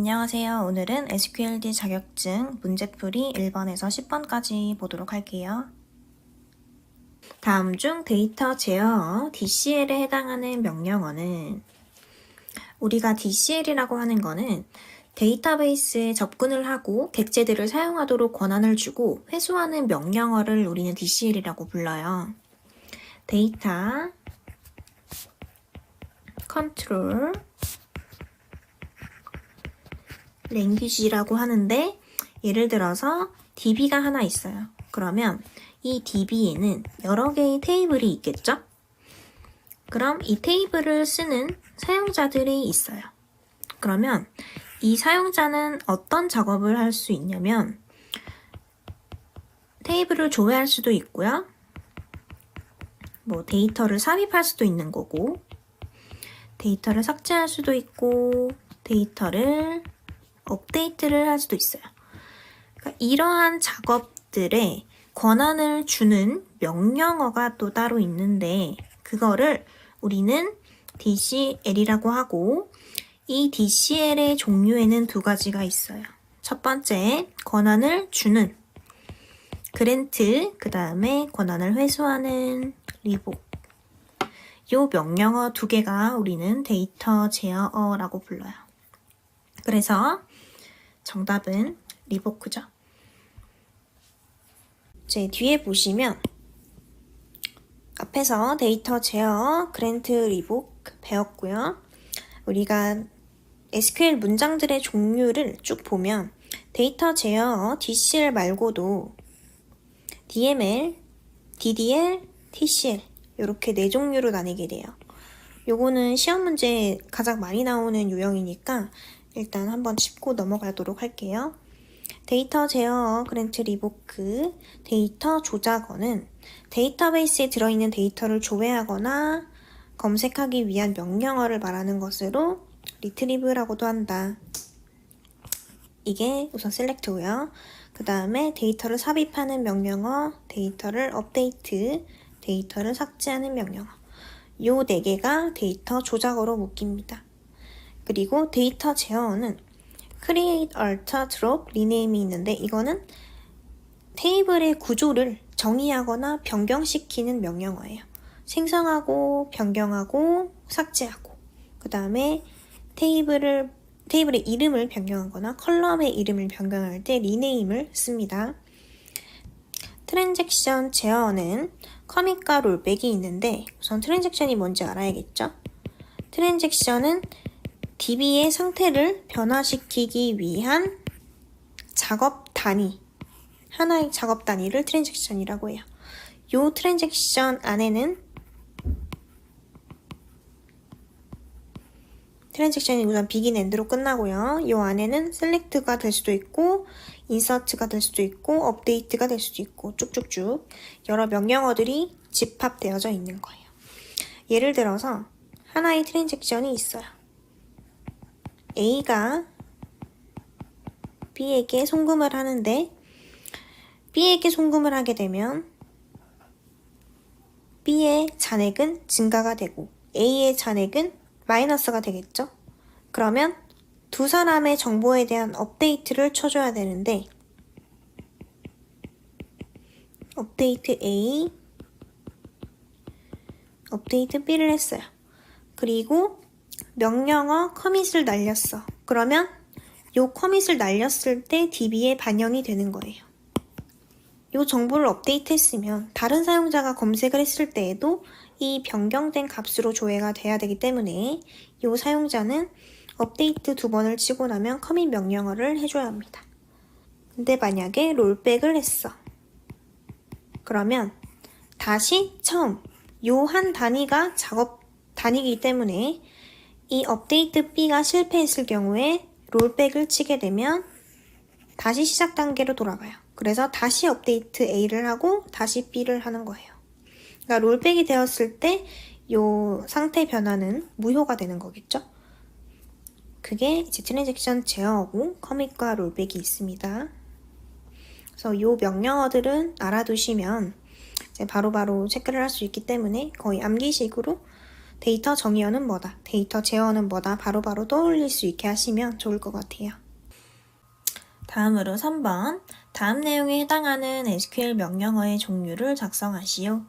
안녕하세요. 오늘은 SQLD 자격증 문제풀이 1번에서 10번까지 보도록 할게요. 다음 중 데이터 제어 DCL에 해당하는 명령어는 우리가 DCL이라고 하는 거는 데이터베이스에 접근을 하고 객체들을 사용하도록 권한을 주고 회수하는 명령어를 우리는 DCL이라고 불러요. 데이터 컨트롤 랭귀지라고 하는데 예를 들어서 DB가 하나 있어요. 그러면 이 DB에는 여러 개의 테이블이 있겠죠? 그럼 이 테이블을 쓰는 사용자들이 있어요. 그러면 이 사용자는 어떤 작업을 할 수 있냐면 테이블을 조회할 수도 있고요. 뭐 데이터를 삽입할 수도 있는 거고 데이터를 삭제할 수도 있고 데이터를 업데이트를 할 수도 있어요. 그러니까 이러한 작업들에 권한을 주는 명령어가 또 따로 있는데 그거를 우리는 DCL이라고 하고 이 DCL의 종류에는 두 가지가 있어요. 첫 번째, 권한을 주는 그랜트, 그 다음에 권한을 회수하는 리복. 요 명령어 두 개가 우리는 데이터 제어어라고 불러요. 그래서 정답은 리보크죠. 제 뒤에 보시면 앞에서 데이터 제어, 그랜트 리복 배웠고요. 우리가 SQL 문장들의 종류를 쭉 보면 데이터 제어, DCL 말고도 DML, DDL, TCL 이렇게 네 종류로 나뉘게 돼요. 요거는 시험 문제에 가장 많이 나오는 유형이니까 일단 한번 짚고 넘어가도록 할게요. 데이터 제어 그랜트 리보크 데이터 조작어는 데이터베이스에 들어있는 데이터를 조회하거나 검색하기 위한 명령어를 말하는 것으로 리트리브라고도 한다. 이게 우선 셀렉트고요. 그 다음에 데이터를 삽입하는 명령어, 데이터를 업데이트, 데이터를 삭제하는 명령어. 요 네 개가 데이터 조작어로 묶입니다. 그리고 데이터 제어는 create, alter, drop, rename이 있는데 이거는 테이블의 구조를 정의하거나 변경시키는 명령어예요. 생성하고 변경하고 삭제하고 그 다음에 테이블을 테이블의 이름을 변경하거나 컬럼의 이름을 변경할 때 리네임을 씁니다. 트랜잭션 제어는 커밋과 롤백이 있는데 우선 트랜잭션이 뭔지 알아야겠죠? 트랜잭션은 DB의 상태를 변화시키기 위한 작업 단위, 하나의 작업 단위를 트랜잭션이라고 해요. 이 트랜잭션 안에는 트랜잭션이 우선 비긴 엔드로 끝나고요. 이 안에는 셀렉트가 될 수도 있고 인서트가 될 수도 있고 업데이트가 될 수도 있고 쭉쭉쭉 여러 명령어들이 집합되어져 있는 거예요. 예를 들어서 하나의 트랜잭션이 있어요. A가 B에게 송금을 하는데 B에게 송금을 하게 되면 B의 잔액은 증가가 되고 A의 잔액은 마이너스가 되겠죠? 그러면 두 사람의 정보에 대한 업데이트를 쳐줘야 되는데 업데이트 A 업데이트 B를 했어요. 그리고 명령어 커밋을 날렸어. 그러면 요 커밋을 날렸을 때 DB에 반영이 되는 거예요. 요 정보를 업데이트했으면 다른 사용자가 검색을 했을 때에도 이 변경된 값으로 조회가 돼야 되기 때문에 요 사용자는 업데이트 두 번을 치고 나면 커밋 명령어를 해줘야 합니다. 근데 만약에 롤백을 했어. 그러면 다시 처음 요 한 단위가 작업 단위이기 때문에 이 업데이트 B가 실패했을 경우에 롤백을 치게 되면 다시 시작 단계로 돌아가요. 그래서 다시 업데이트 A를 하고 다시 B를 하는 거예요. 그러니까 롤백이 되었을 때이 상태 변화는 무효가 되는 거겠죠? 그게 이제 트랜잭션 제어하고 커밋과 롤백이 있습니다. 그래서 이 명령어들은 알아두시면 바로 바로 체크를 할 수 있기 때문에 거의 암기식으로 데이터 정의어는 뭐다, 데이터 제어는 뭐다 바로 바로 떠올릴 수 있게 하시면 좋을 것 같아요. 다음으로 3번. 다음 내용에 해당하는 SQL 명령어의 종류를 작성하시오.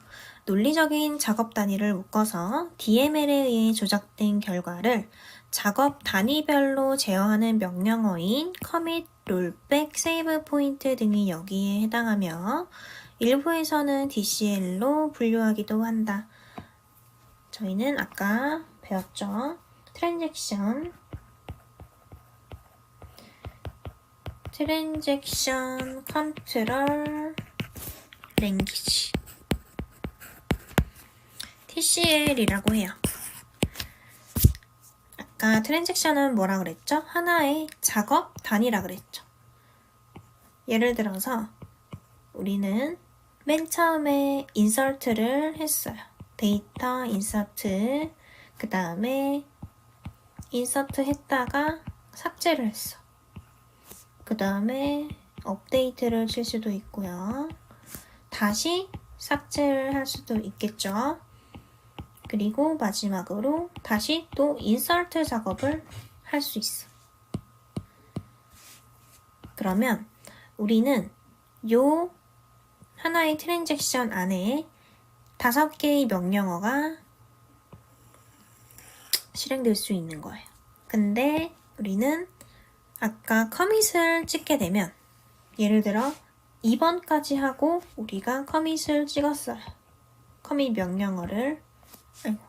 논리적인 작업 단위를 묶어서 DML에 의해 조작된 결과를 작업 단위별로 제어하는 명령어인 commit, rollback, save 포인트 등이 여기에 해당하며 일부에서는 DCL로 분류하기도 한다. 저희는 아까 배웠죠. 트랜잭션 트랜잭션 컨트롤 랭귀지 TCL이라고 해요. 아까 트랜잭션은 뭐라 그랬죠? 하나의 작업 단위라 그랬죠. 예를 들어서 우리는 맨 처음에 인서트를 했어요. 데이터 인서트 그 다음에 인서트 했다가 삭제를 했어. 그 다음에 업데이트를 칠 수도 있고요. 다시 삭제를 할 수도 있겠죠. 그리고 마지막으로 다시 또 인서트 작업을 할 수 있어. 그러면 우리는 요 하나의 트랜잭션 안에 다섯 개의 명령어가 실행될 수 있는 거예요. 근데 우리는 아까 커밋을 찍게 되면 예를 들어 2번까지 하고 우리가 커밋을 찍었어요. 커밋 명령어를 아이고.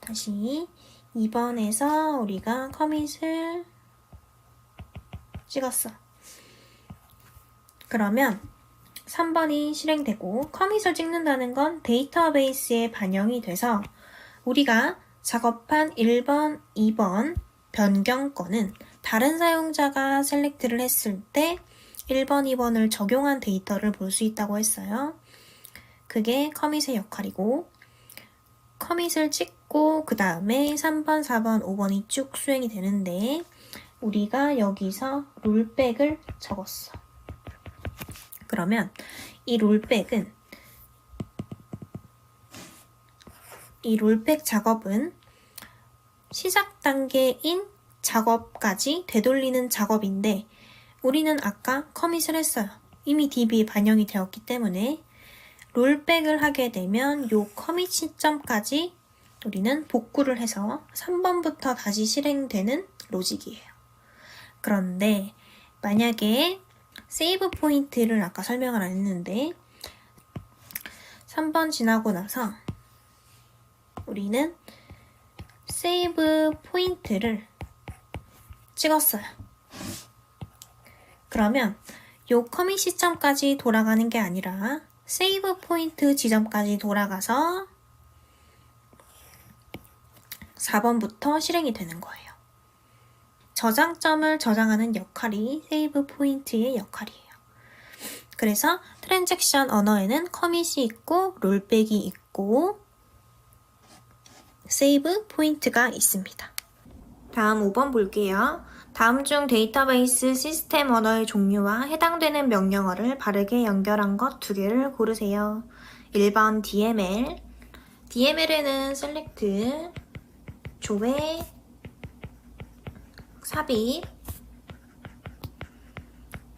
다시 2번에서 우리가 커밋을 찍었어. 그러면 3번이 실행되고 커밋을 찍는다는 건 데이터베이스에 반영이 돼서 우리가 작업한 1번, 2번 변경권은 다른 사용자가 셀렉트를 했을 때 1번, 2번을 적용한 데이터를 볼 수 있다고 했어요. 그게 커밋의 역할이고 커밋을 찍고 그 다음에 3번, 4번, 5번이 쭉 수행이 되는데 우리가 여기서 롤백을 적었어. 그러면 이 롤백은 이 롤백 작업은 시작 단계인 작업까지 되돌리는 작업인데 우리는 아까 커밋을 했어요. 이미 DB에 반영이 되었기 때문에 롤백을 하게 되면 요 커밋 시점까지 우리는 복구를 해서 3번부터 다시 실행되는 로직이에요. 그런데 만약에 세이브 포인트를 아까 설명을 안 했는데 3번 지나고 나서 우리는 세이브 포인트를 찍었어요. 그러면 요 커밋 시점까지 돌아가는 게 아니라 세이브 포인트 지점까지 돌아가서 4번부터 실행이 되는 거예요. 저장점을 저장하는 역할이 세이브 포인트의 역할이에요. 그래서 트랜잭션 언어에는 커밋이 있고 롤백이 있고 세이브 포인트가 있습니다. 다음 5번 볼게요. 다음 중 데이터베이스 시스템 언어의 종류와 해당되는 명령어를 바르게 연결한 것 두 개를 고르세요. 1번 DML DML에는 select, 조회, 삽입,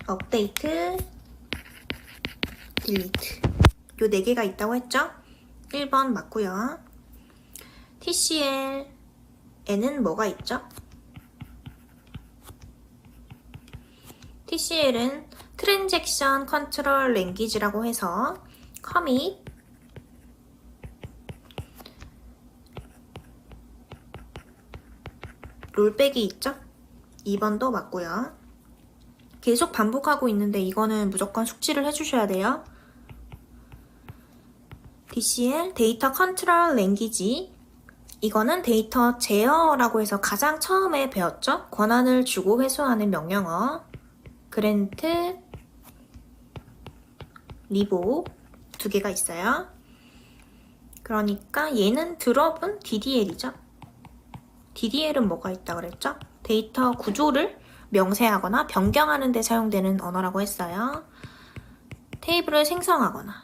업데이트, 딜리트 요 네 개가 있다고 했죠? 1번 맞고요. TCL에는 뭐가 있죠? TCL은 트랜잭션 컨트롤 랭귀지라고 해서 커밋 롤백이 있죠? 2번도 맞고요. 계속 반복하고 있는데 이거는 무조건 숙지를 해주셔야 돼요. DCL 데이터 컨트롤 랭귀지 이거는 데이터 제어라고 해서 가장 처음에 배웠죠? 권한을 주고 회수하는 명령어 그랜트 리보 두 개가 있어요. 그러니까 얘는 드롭은 DDL이죠. DDL은 뭐가 있다 그랬죠? 데이터 구조를 명세하거나 변경하는 데 사용되는 언어라고 했어요. 테이블을 생성하거나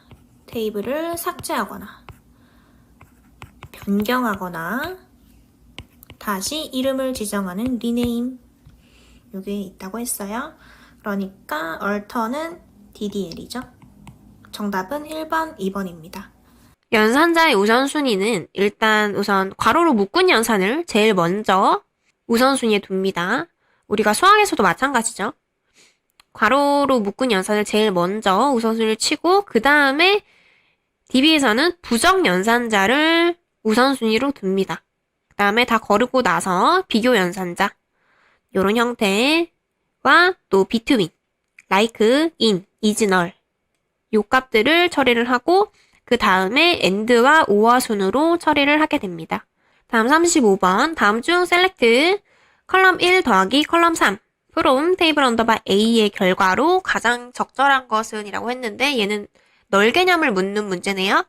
테이블을 삭제하거나 변경하거나 다시 이름을 지정하는 리네임 이게 있다고 했어요. 그러니까 얼터는 DDL이죠. 정답은 1번, 2번입니다. 연산자의 우선순위는 일단 우선 괄호로 묶은 연산을 제일 먼저 우선순위에 둡니다. 우리가 수학에서도 마찬가지죠. 괄호로 묶은 연산을 제일 먼저 우선순위를 치고 그 다음에 DB에서는 부정 연산자를 우선순위로 둡니다. 그 다음에 다 거르고 나서 비교 연산자 이런 형태와 또 like, in, is, null 요 값들을 처리를 하고 그 다음에 and와 or 순으로 처리를 하게 됩니다. 다음 35번 다음 중 select 컬럼 1 더하기 컬럼 3 from 테이블 언더바 A의 결과로 가장 적절한 것은 이라고 했는데 얘는 널 개념을 묻는 문제네요.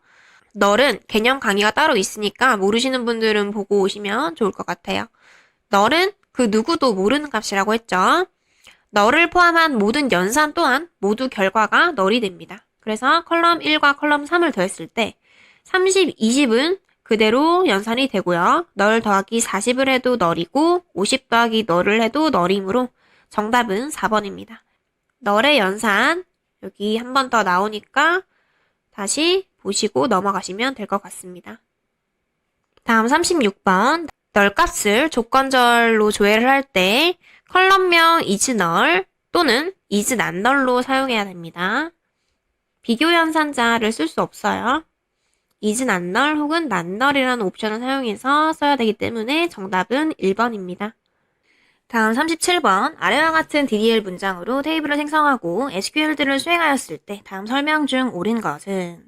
널은 개념 강의가 따로 있으니까 모르시는 분들은 보고 오시면 좋을 것 같아요. 널은 그 누구도 모르는 값이라고 했죠. 널을 포함한 모든 연산 또한 모두 결과가 널이 됩니다. 그래서 컬럼 1과 컬럼 3을 더했을 때 30, 20은 그대로 연산이 되고요. 널 더하기 40을 해도 널이고 50 더하기 널을 해도 널이므로 정답은 4번입니다. 널의 연산 여기 한 번 더 나오니까 다시 보시고 넘어가시면 될 것 같습니다. 다음 36번 널 값을 조건절로 조회를 할 때 컬럼명 null 또는 null로 사용해야 됩니다. 비교 연산자를 쓸 수 없어요. Null 혹은 null이라는 옵션을 사용해서 써야 되기 때문에 정답은 1번입니다. 다음 37번 아래와 같은 DDL 문장으로 테이블을 생성하고 SQL들을 수행하였을 때 다음 설명 중 옳은 것은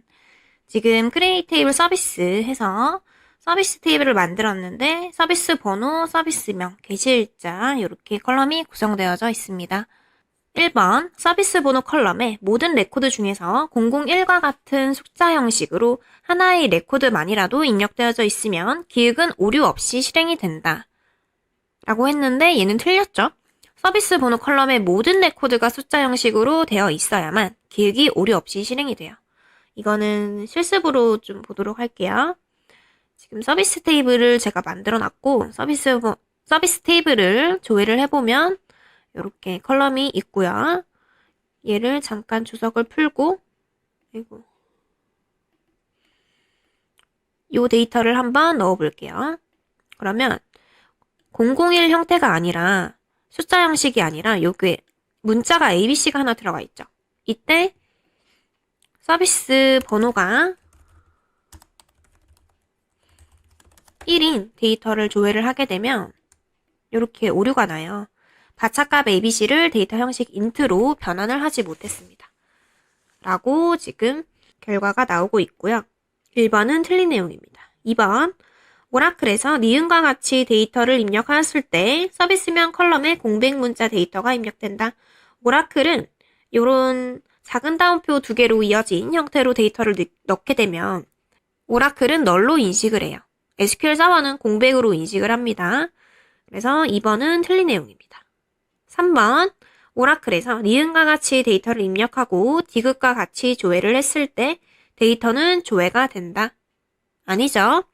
지금 크리에이트 테이블 서비스 해서 서비스 테이블을 만들었는데 서비스 번호, 서비스명, 게시일자 이렇게 컬럼이 구성되어져 있습니다. 1번 서비스 번호 컬럼에 모든 레코드 중에서 001과 같은 숫자 형식으로 하나의 레코드만이라도 입력되어져 있으면 기획은 오류 없이 실행이 된다. 라고 했는데 얘는 틀렸죠? 서비스 번호 컬럼에 모든 레코드가 숫자 형식으로 되어 있어야만 기획이 오류 없이 실행이 돼요. 이거는 실습으로 좀 보도록 할게요. 지금 서비스 테이블을 제가 만들어 놨고 서비스 번- 서비스 테이블을 조회를 해보면 이렇게 컬럼이 있고요. 얘를 잠깐 주석을 풀고 아이고 요 데이터를 한번 넣어 볼게요. 그러면 001 형태가 아니라 숫자 형식이 아니라 요게 문자가 ABC가 하나 들어가 있죠. 이때 서비스 번호가 1인 데이터를 조회를 하게 되면 이렇게 오류가 나요. 바차값 ABC를 데이터 형식 인트로 변환을 하지 못했습니다. 라고 지금 결과가 나오고 있고요. 1번은 틀린 내용입니다. 2번 오라클에서 니은과 같이 데이터를 입력하였을 때 서비스명 컬럼에 공백 문자 데이터가 입력된다. 오라클은 이런 작은 다운표 두 개로 이어진 형태로 데이터를 넣- 넣게 되면 오라클은 널로 인식을 해요. SQL 서버는 공백으로 인식을 합니다. 그래서 2번은 틀린 내용입니다. 3번 오라클에서 니은과 같이 데이터를 입력하고 디귿과 같이 조회를 했을 때 데이터는 조회가 된다. 아니죠.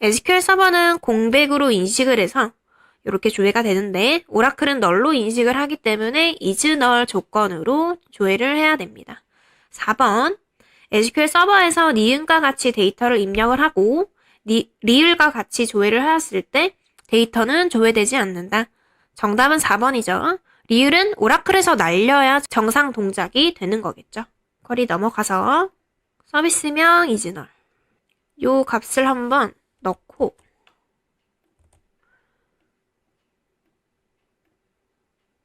SQL 서버는 공백으로 인식을 해서 이렇게 조회가 되는데 오라클은 널로 인식을 하기 때문에 is null 조건으로 조회를 해야 됩니다. 4번 SQL 서버에서 니은과 같이 데이터를 입력을 하고 니, 리을과 같이 조회를 하였을 때 데이터는 조회되지 않는다. 정답은 4번이죠. 리을은 오라클에서 날려야 정상 동작이 되는 거겠죠. 거리 넘어가서 서비스명 이즈널 요 값을 한번 넣고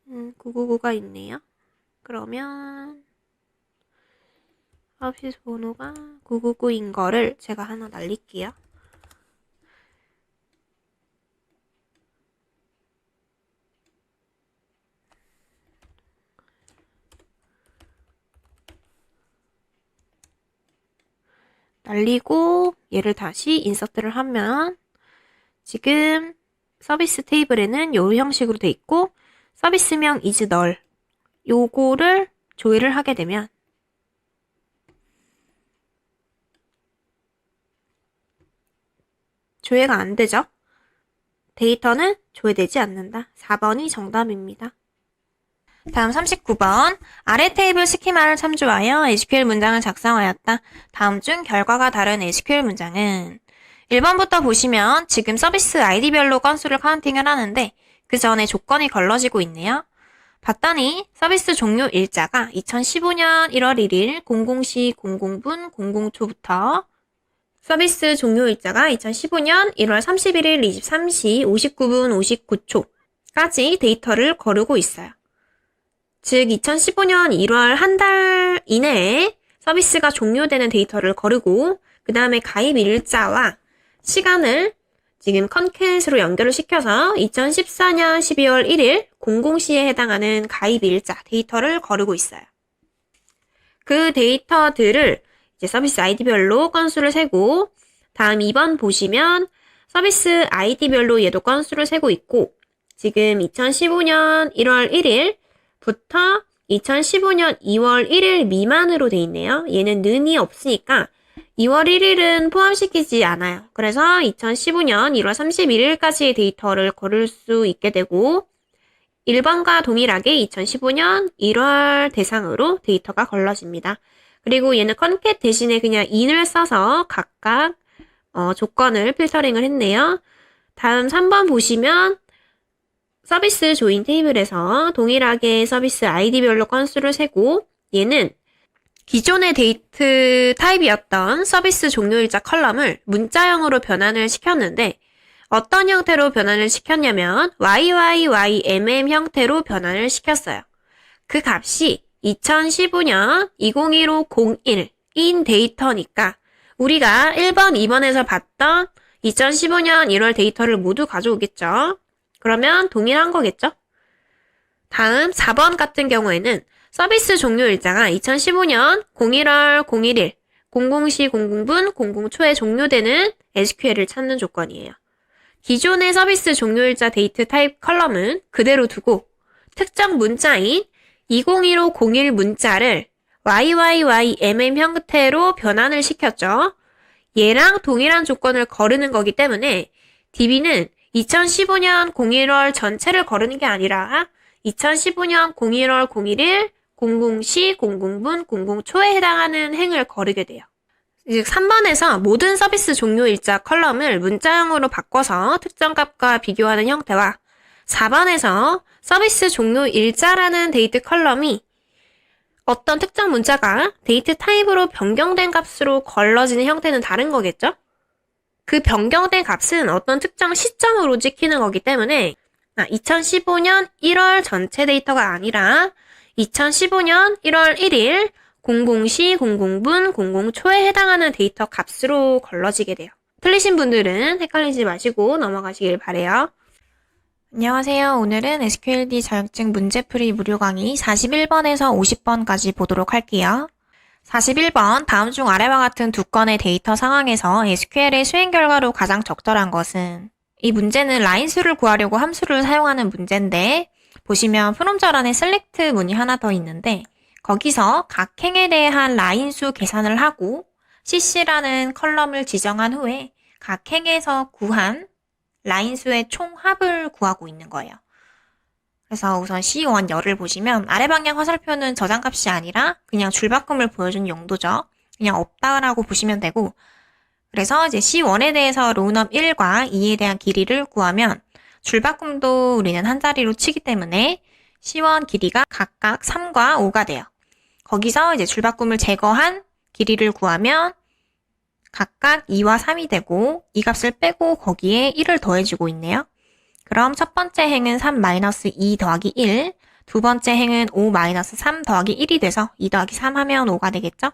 음, 999가 있네요. 그러면 서비스 번호가 999인 거를 제가 하나 날릴게요. 알리고 얘를 다시 인서트를 하면 지금 서비스 테이블에는 요 형식으로 돼 있고 서비스명 is 널 요거를 조회를 하게 되면 조회가 안 되죠? 데이터는 조회되지 않는다. 4번이 정답입니다. 다음 39번. 아래 테이블 스키마를 참조하여 SQL 문장을 작성하였다. 다음 중 결과가 다른 SQL 문장은 1번부터 보시면 지금 서비스 아이디별로 건수를 카운팅을 하는데 그 전에 조건이 걸러지고 있네요. 봤더니 서비스 종료 일자가 2015년 1월 1일 00시 00분 00초부터 서비스 종료 일자가 2015년 1월 31일 23시 59분 59초까지 데이터를 거르고 있어요. 즉 2015년 1월 한 달 이내에 서비스가 종료되는 데이터를 거르고 그 다음에 가입 일자와 시간을 지금 컨캣으로 연결을 시켜서 2014년 12월 1일 00시에 해당하는 가입 일자 데이터를 거르고 있어요. 그 데이터들을 이제 서비스 아이디별로 건수를 세고 다음 2번 보시면 서비스 아이디별로 얘도 건수를 세고 있고 지금 2015년 1월 1일 부터 2015년 2월 1일 미만으로 돼 있네요. 얘는 는이 없으니까 2월 1일은 포함시키지 않아요. 그래서 2015년 1월 31일까지의 데이터를 거를 수 있게 되고 1번과 동일하게 2015년 1월 대상으로 데이터가 걸러집니다. 그리고 얘는 컨캣 대신에 그냥 in을 써서 각각 어, 조건을 필터링을 했네요. 다음 3번 보시면 서비스 조인 테이블에서 동일하게 서비스 아이디별로 건수를 세고 얘는 기존의 데이트 타입이었던 서비스 종료일자 컬럼을 문자형으로 변환을 시켰는데 어떤 형태로 변환을 시켰냐면 YYYMM 형태로 변환을 시켰어요. 그 값이 2015년 201501 인 데이터니까 우리가 1번, 2번에서 봤던 2015년 1월 데이터를 모두 가져오겠죠. 그러면 동일한 거겠죠? 다음 4번 같은 경우에는 서비스 종료 일자가 2015년 01월 01일 00시 00분 00초에 종료되는 SQL을 찾는 조건이에요. 기존의 서비스 종료일자 데이트 타입 컬럼은 그대로 두고 특정 문자인 201501 문자를 YYYMM 형태로 변환을 시켰죠. 얘랑 동일한 조건을 거르는 거기 때문에 DB는 2015년 01월 전체를 거르는 게 아니라 2015년 01월 01일 00시 00분 00초에 해당하는 행을 거르게 돼요. 즉 3번에서 모든 서비스 종료 일자 컬럼을 문자형으로 바꿔서 특정 값과 비교하는 형태와 4번에서 서비스 종료 일자라는 데이트 컬럼이 어떤 특정 문자가 데이트 타입으로 변경된 값으로 걸러지는 형태는 다른 거겠죠? 그 변경된 값은 어떤 특정 시점으로 찍히는 거기 때문에 2015년 1월 전체 데이터가 아니라 2015년 1월 1일 00시 00분 00초에 해당하는 데이터 값으로 걸러지게 돼요. 틀리신 분들은 헷갈리지 마시고 넘어가시길 바래요. 안녕하세요. 오늘은 SQLD 자격증 문제풀이 무료 강의 41번에서 50번까지 보도록 할게요. 41번 다음 중 아래와 같은 두 건의 데이터 상황에서 SQL의 수행 결과로 가장 적절한 것은 이 문제는 라인 수를 구하려고 함수를 사용하는 문제인데 보시면 프롬절 안에 select 문이 하나 더 있는데 거기서 각 행에 대한 라인 수 계산을 하고 cc라는 컬럼을 지정한 후에 각 행에서 구한 라인 수의 총합을 구하고 있는 거예요. 그래서 우선 C1 열을 보시면 아래 방향 화살표는 저장값이 아니라 그냥 줄바꿈을 보여준 용도죠. 그냥 없다라고 보시면 되고 그래서 이제 C1에 대해서 로우넘 1과 2에 대한 길이를 구하면 줄바꿈도 우리는 한 자리로 치기 때문에 C1 길이가 각각 3과 5가 돼요. 거기서 이제 줄바꿈을 제거한 길이를 구하면 각각 2와 3이 되고 이 값을 빼고 거기에 1을 더해주고 있네요. 그럼 첫 번째 행은 3-2 더하기 1, 두 번째 행은 5-3 더하기 1이 돼서 2 더하기 3 하면 5가 되겠죠?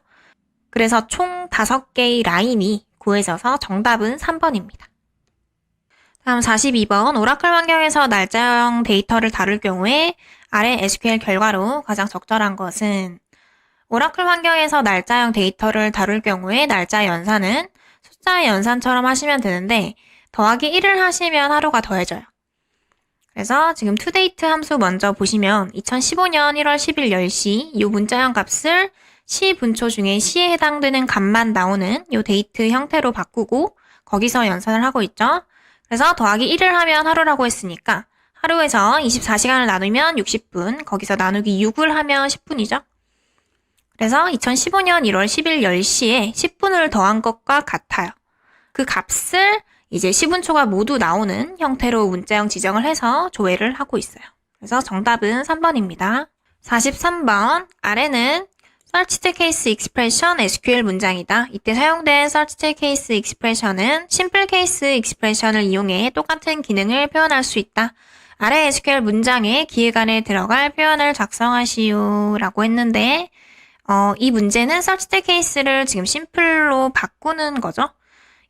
그래서 총 5개의 라인이 구해져서 정답은 3번입니다. 다음 42번 오라클 환경에서 날짜형 데이터를 다룰 경우에 아래 SQL 결과로 가장 적절한 것은 오라클 환경에서 날짜형 데이터를 다룰 경우에 날짜 연산은 숫자의 연산처럼 하시면 되는데 더하기 1을 하시면 하루가 더해져요. 그래서 지금 toDate 함수 먼저 보시면 2015년 1월 10일 10시 이 문자형 값을 시 분초 중에 시에 해당되는 값만 나오는 이 데이트 형태로 바꾸고 거기서 연산을 하고 있죠. 그래서 더하기 1을 하면 하루라고 했으니까 하루에서 24시간을 나누면 60분, 거기서 나누기 6을 하면 10분이죠. 그래서 2015년 1월 10일 10시에 10분을 더한 것과 같아요. 그 값을 이제 10분초가 모두 나오는 형태로 문자형 지정을 해서 조회를 하고 있어요. 그래서 정답은 3번입니다. 43번 아래는 search the case expression SQL 문장이다. 이때 사용된 search the case expression은 simple case expression을 이용해 똑같은 기능을 표현할 수 있다. 아래 SQL 문장에 기획안에 들어갈 표현을 작성하시오 라고 했는데 어, 이 문제는 search the case를 지금 simple로 바꾸는 거죠.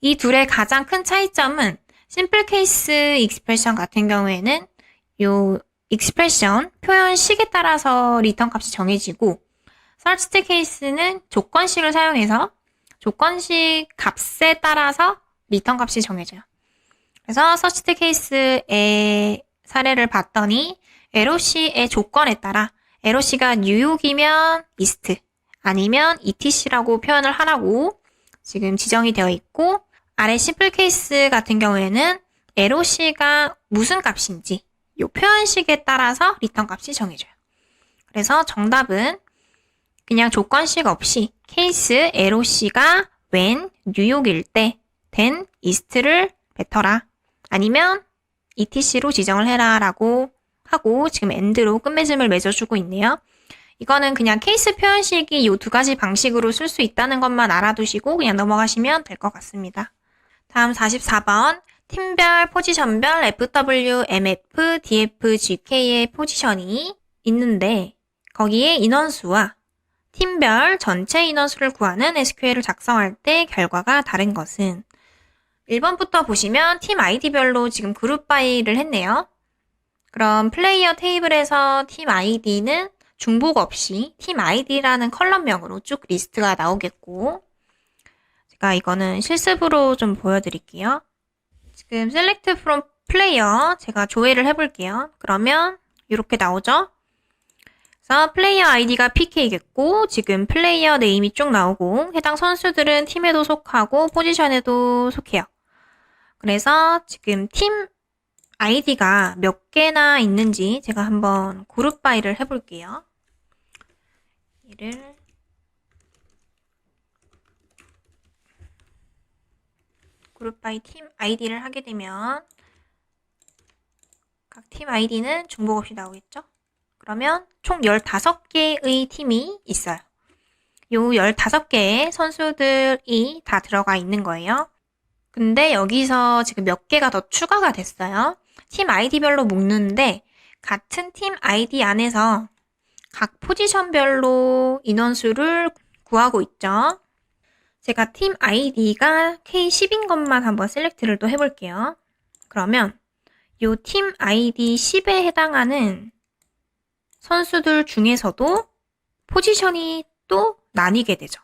이 둘의 가장 큰 차이점은 심플 케이스 익스프레션 같은 경우에는 요 익스프레션 표현식에 따라서 리턴 값이 정해지고 서치트 케이스는 조건식을 사용해서 조건식 값에 따라서 리턴 값이 정해져요. 그래서 서치트 케이스의 사례를 봤더니 LOC의 조건에 따라 LOC가 뉴욕이면 이스트 아니면 ETC라고 표현을 하라고 지금 지정이 되어 있고 아래 심플 케이스 같은 경우에는 LOC가 무슨 값인지 이 표현식에 따라서 리턴 값이 정해져요. 그래서 정답은 그냥 조건식 없이 케이스 LOC가 when 뉴욕일 때 then east를 뱉어라 아니면 ETC로 지정을 해라 라고 하고 지금 end로 끝맺음을 맺어주고 있네요. 이거는 그냥 케이스 표현식이 이 두 가지 방식으로 쓸 수 있다는 것만 알아두시고 그냥 넘어가시면 될 것 같습니다. 다음 44번 팀별 포지션별 FW, MF, DF, GK의 포지션이 있는데 거기에 인원수와 팀별 전체 인원수를 구하는 SQL을 작성할 때 결과가 다른 것은 1번부터 보시면 팀 아이디별로 지금 그룹 바이를 했네요. 그럼 플레이어 테이블에서 팀 아이디는 중복 없이 팀 아이디라는 컬럼명으로 쭉 리스트가 나오겠고 제가 이거는 실습으로 좀 보여드릴게요. 지금 select from player 제가 조회를 해볼게요. 그러면 이렇게 나오죠? 그래서 플레이어 아이디가 PK겠고 지금 플레이어 네임이 쭉 나오고 해당 선수들은 팀에도 속하고 포지션에도 속해요. 그래서 지금 팀 아이디가 몇 개나 있는지 제가 한번 그룹 바이를 해볼게요. 얘를 그룹 바이 팀 아이디를 하게 되면 각 팀 아이디는 중복 없이 나오겠죠? 그러면 총 15개의 팀이 있어요. 요 15개의 선수들이 다 들어가 있는 거예요. 근데 여기서 지금 몇 개가 더 추가가 됐어요. 팀 아이디별로 묶는데 같은 팀 아이디 안에서 각 포지션별로 인원수를 구하고 있죠. 제가 팀 아이디가 K10인 것만 한번 셀렉트를 또 해볼게요. 그러면 요팀 아이디 10에 해당하는 선수들 중에서도 포지션이 또 나뉘게 되죠.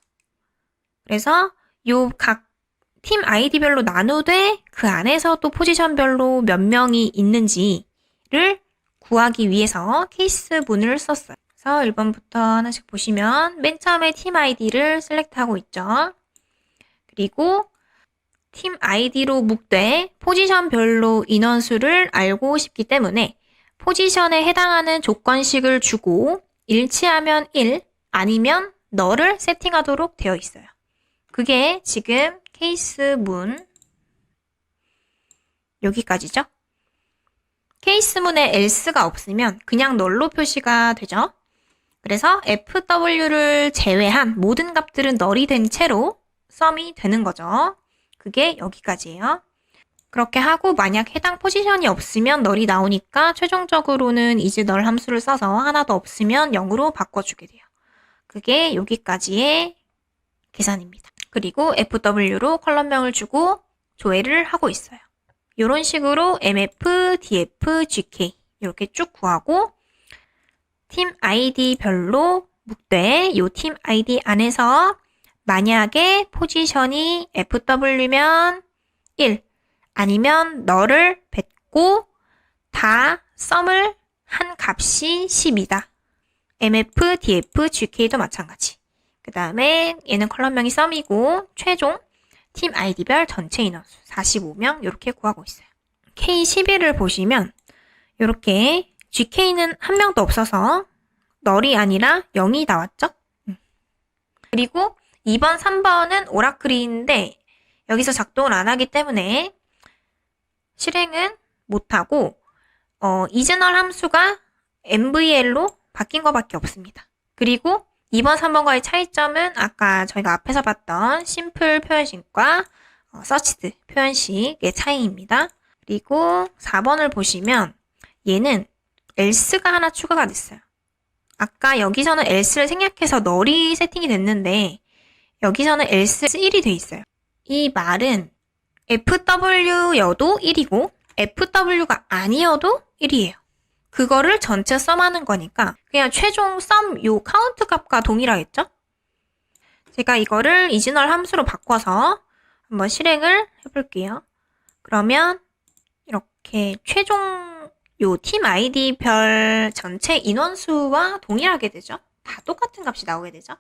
그래서 요 각 팀 아이디별로 나누되 그 안에서 또 포지션별로 몇 명이 있는지를 구하기 위해서 케이스문을 썼어요. 그래서 1번부터 하나씩 보시면 맨 처음에 팀 아이디를 셀렉트하고 있죠. 그리고 팀 아이디로 묶되 포지션별로 인원수를 알고 싶기 때문에 포지션에 해당하는 조건식을 주고 일치하면 1 아니면 너를 세팅하도록 되어 있어요. 그게 지금 케이스 문 여기까지죠. 케이스 문에 else가 없으면 그냥 널로 표시가 되죠. 그래서 FW를 제외한 모든 값들은 널이 된 채로 썸이 되는 거죠. 그게 여기까지예요. 그렇게 하고 만약 해당 포지션이 없으면 널이 나오니까 최종적으로는 이제 널 함수를 써서 하나도 없으면 0으로 바꿔주게 돼요. 그게 여기까지의 계산입니다. 그리고 FW로 컬럼명을 주고 조회를 하고 있어요. 이런 식으로 MF, DF, GK 이렇게 쭉 구하고 팀 아이디별로 묶되 이 팀 아이디 안에서 만약에 포지션이 FW면 1 아니면 너를 뱉고 다 썸을 한 값이 10이다. MF, DF, GK도 마찬가지. 그 다음에 얘는 컬럼명이 썸이고 최종 팀 아이디별 전체 인원수 45명 이렇게 구하고 있어요. K11을 보시면 이렇게 GK는 한 명도 없어서 널이 아니라 0이 나왔죠? 음. 그리고 2번, 3번은 오라클인데 여기서 작동을 안 하기 때문에 실행은 못하고 어, 이즈널 함수가 MVL로 바뀐 것밖에 없습니다. 그리고 2번, 3번과의 차이점은 아까 저희가 앞에서 봤던 심플 표현식과 어, 서치드 표현식의 차이입니다. 그리고 4번을 보시면 얘는 else가 하나 추가가 됐어요. 아까 여기서는 else를 생략해서 널이 세팅이 됐는데 여기서는 else 1이 돼 있어요. 이 말은 FW여도 1이고 FW가 아니어도 1이에요. 그거를 전체 썸하는 거니까 그냥 최종 썸 요 카운트 값과 동일하겠죠? 제가 이거를 이지널 함수로 바꿔서 한번 실행을 해볼게요. 그러면 이렇게 최종 요 팀 아이디 별 전체 인원수와 동일하게 되죠? 다 똑같은 값이 나오게 되죠?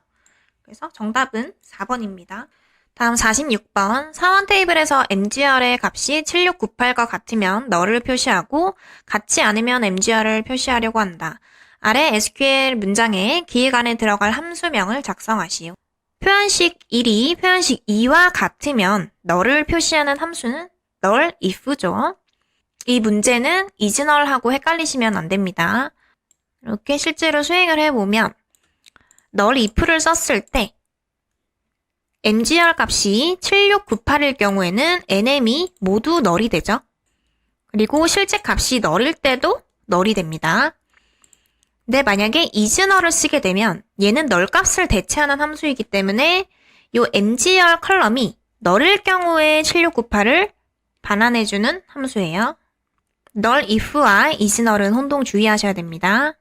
그래서 정답은 4번입니다. 다음 46번. 사원 테이블에서 MGR의 값이 7698과 같으면 너를 표시하고 같지 않으면 MGR을 표시하려고 한다. 아래 SQL 문장에 기획 안에 들어갈 함수명을 작성하시오. 표현식 1이 표현식 2와 같으면 너를 표시하는 함수는 널 if죠. 이 문제는 이즈널하고 헷갈리시면 안 됩니다. 이렇게 실제로 수행을 해보면 널 if를 썼을 때 MGR 값이 7698일 경우에는 NM이 모두 널이 되죠. 그리고 실제 값이 널일 때도 널이 됩니다. 근데 만약에 isNull을 쓰게 되면 얘는 널 값을 대체하는 함수이기 때문에 이 MGR 컬럼이 널일 경우에 7698을 반환해주는 함수예요. 널 if와 isNull은 혼동 주의하셔야 됩니다.